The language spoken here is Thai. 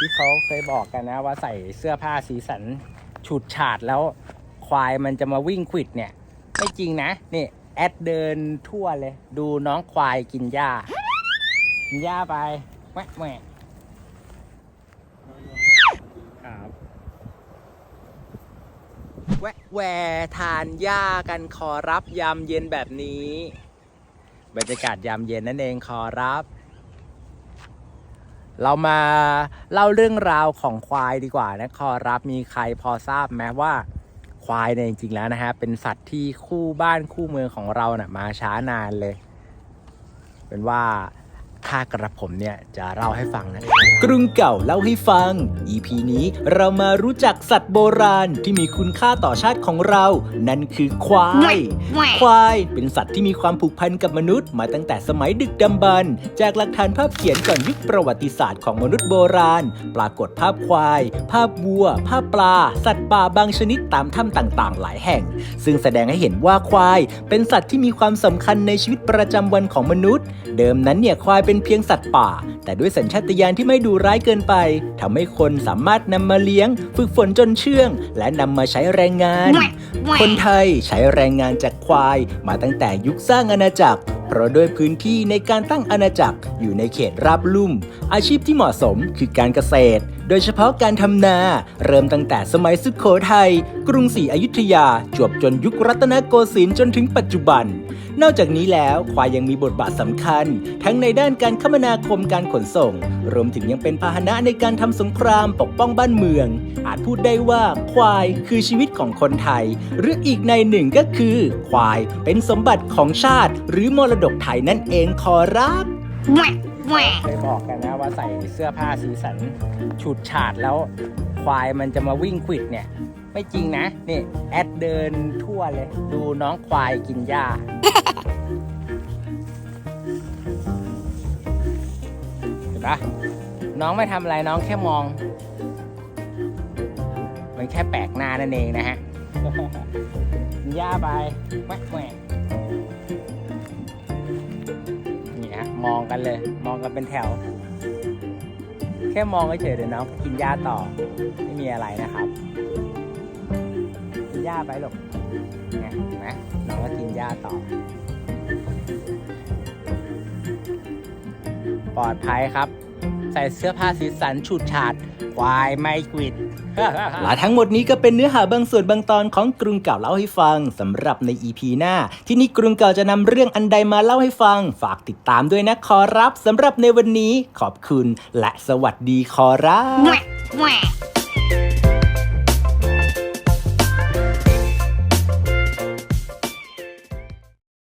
ที่เขาเคยบอกกันนะว่าใส่เสื้อผ้าสีสันฉูดฉาดแล้วควายมันจะมาวิ่งขวิดเนี่ย ไม่จริงนะนี่แอดเดินทั่วเลย ดูน้องควายกินหญ้า กินหญ้าไปแหวะแหวะครับแวะแหวทานหญ้ากันขอรับยามเย็นแบบนี้ บรรยากาศยามเย็นนั่นเองขอรับ เรามาเล่าเรื่องราวของควายดีกว่านะขอรับมีใครพอทราบไหมว่าควายเนี่ยจริงๆแล้วนะฮะเป็นสัตว์ที่คู่บ้านคู่เมืองของเรานะ่ะมาช้านานเลย เป็นว่า ข้ากระผมเนี่ยจะเล่าให้ฟังนะกรุงเก่าเล่าให้ฟัง EP นี้เรามารู้จักสัตว์โบราณที่มีคุณค่าต่อชาติของเรา นั่นคือควาย ควายเป็นสัตว์ที่มีความผูกพันกับมนุษย์มาตั้งแต่สมัยดึกดำบรรพ์จากหลักฐานภาพเขียนก่อนยุคประวัติศาสตร์ของมนุษย์โบราณ ปรากฏภาพควาย ภาพวัว ภาพปลา สัตว์ป่าบางชนิดตามถ้ำต่างๆ หลายแห่ง ซึ่งแสดงให้เห็นว่าควาย เป็นสัตว์ที่มีความสำคัญในชีวิตประจำวันของมนุษย์ เดิมนั้นเนี่ยควายเป็นเพียงสัตว์ป่า แต่ด้วยสัญชาตญาณที่ไม่ดุร้ายเกินไปทำให้คนสามารถนำมาเลี้ยง ฝึกฝนจนเชื่อง และนำมาใช้แรงงาน คนไทยใช้แรงงานจากควาย มาตั้งแต่ยุคสร้างอาณาจักรเพราะด้วยพื้นที่ในการตั้งอาณาจักรอยู่ในเขตราบลุ่ม อาชีพที่เหมาะสมคือการเกษตร โดยเฉพาะการทำนา เริ่มตั้งแต่สมัยสุขโขทัยกรุงศรีอยุธยา จวบจนยุครัตนโกสินทร์จนถึงปัจจุบัน นอกจากนี้แล้วควายยังมีบทบาทสำคัญ ทั้งในด้านการคมนาคมการขนส่ง รวมถึงยังเป็นพาหนะในการทำสงครามปกป้องบ้านเมือง อาจพูดได้ว่าควายคือชีวิตของคนไทย หรืออีกในหนึ่งก็คือ ควายเป็นสมบัติของชาติ หรือมรดกไทยนั่นเองขอรับ เคยบอกกันนะว่าใส่เสื้อผ้าสีสันฉูดฉาดแล้วควายมันจะมาวิ่งขวิดเนี่ย ไม่จริงนะ นี่แอดเดินทั่วเลย ดูน้องควายกินหญ้า เห็นปะน้องไม่ทำอะไรน้องแค่มอง มันแค่แปลกหน้านั่นเองนะฮะกินหญ้าไปแหว มองกันเลย มองกันเป็นแถว แค่มองเฉยๆเดี๋ยวน้องกินหญ้าต่อ ไม่มีอะไรนะครับ กินหญ้าไปหรอกเนี่ยเห็นไหมน้องก็กินหญ้าต่อ ปลอดภัยครับ ใส่เสื้อผ้าสีสันฉูดฉาดควายไม่กวิดและทั้งหมดนี้ก็เป็นเนื้อหาบางส่วนบางตอนของกรุงเก่าเล่าให้ฟังสำหรับใน EP หน้า ที่นี่กรุงเก่าจะนำเรื่องอันใดมาเล่าให้ฟัง ฝากติดตามด้วยนะขอรับสำหรับในวันนี้ขอบคุณ และสวัสดีขอรับ Quack, quack.